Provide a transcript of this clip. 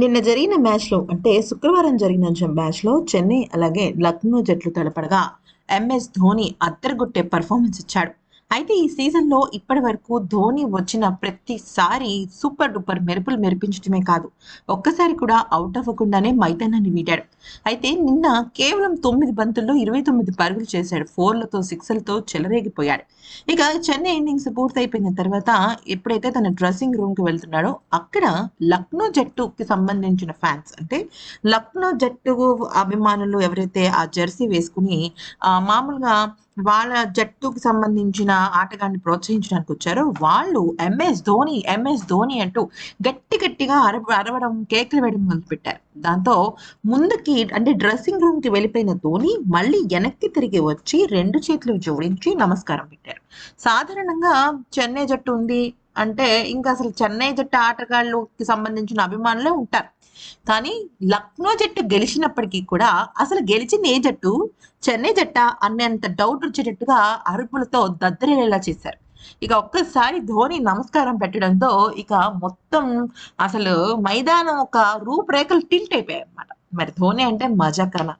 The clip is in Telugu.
నిన్న జరిగిన మ్యాచ్లో అంటే శుక్రవారం జరిగిన మ్యాచ్లో చెన్నై అలాగే లక్నో జట్లు తలపడగా ఎంఎస్ ధోని అద్దరగొట్టే పర్ఫార్మెన్స్ ఇచ్చాడు. అయితే ఈ సీజన్లో ఇప్పటి వరకు ధోని వచ్చిన ప్రతిసారి సూపర్ డూపర్ మెరుపులు మెరిపించడమే కాదు ఒక్కసారి కూడా అవుట్ అవ్వకుండానే మైదానాన్ని వీడాడు. అయితే నిన్న కేవలం తొమ్మిది బంతుల్లో ఇరవై తొమ్మిది పరుగులు చేశాడు ఫోర్లతో సిక్స్లతో చెలరేగిపోయాడు. ఇక చెన్నై ఇన్నింగ్స్ పూర్తయిపోయిన తర్వాత ఎప్పుడైతే తన డ్రెస్సింగ్ రూమ్కి వెళ్తున్నాడో అక్కడ లక్నో జట్టుకి సంబంధించిన ఫ్యాన్స్ అంటే లక్నో జట్టు అభిమానులు ఎవరైతే ఆ జెర్సీ వేసుకుని మామూలుగా వాళ్ళ జట్టుకు సంబంధించిన ఆటగాన్ని ప్రోత్సహించడానికి వచ్చారు వాళ్ళు ఎంఎస్ ధోని ఎంఎస్ ధోని అంటూ గట్టి గట్టిగా అర అరవడం కేకలు వేయడం మొదలుపెట్టారు. దాంతో ముందుకి అంటే డ్రెస్సింగ్ రూమ్కి వెళ్ళిపోయిన ధోని మళ్ళీ వెనక్కి తిరిగి వచ్చి రెండు చేతులు జోడించి నమస్కారం పెట్టారు. సాధారణంగా చెన్నై జట్టు ఉంది అంటే ఇంకా అసలు చెన్నై జట్టు ఆటగాళ్ళకి సంబంధించిన అభిమానులే ఉంటారు. కానీ లక్నో జట్టు గెలిచినప్పటికీ కూడా అసలు గెలిచింది ఏ జట్టు? చెన్నై జట్ట? అనేంత డౌట్ వచ్చేటట్టుగా అరుపులతో దద్దరిల్లేలా చేశారు. ఇక ఒక్కసారి ధోని నమస్కారం పెట్టడంతో ఇక మొత్తం అసలు మైదానం ఒక రూపురేఖలు టిల్ట్ అయిపోయాయి అన్నమాట. మరి ధోని అంటే మజాకనా?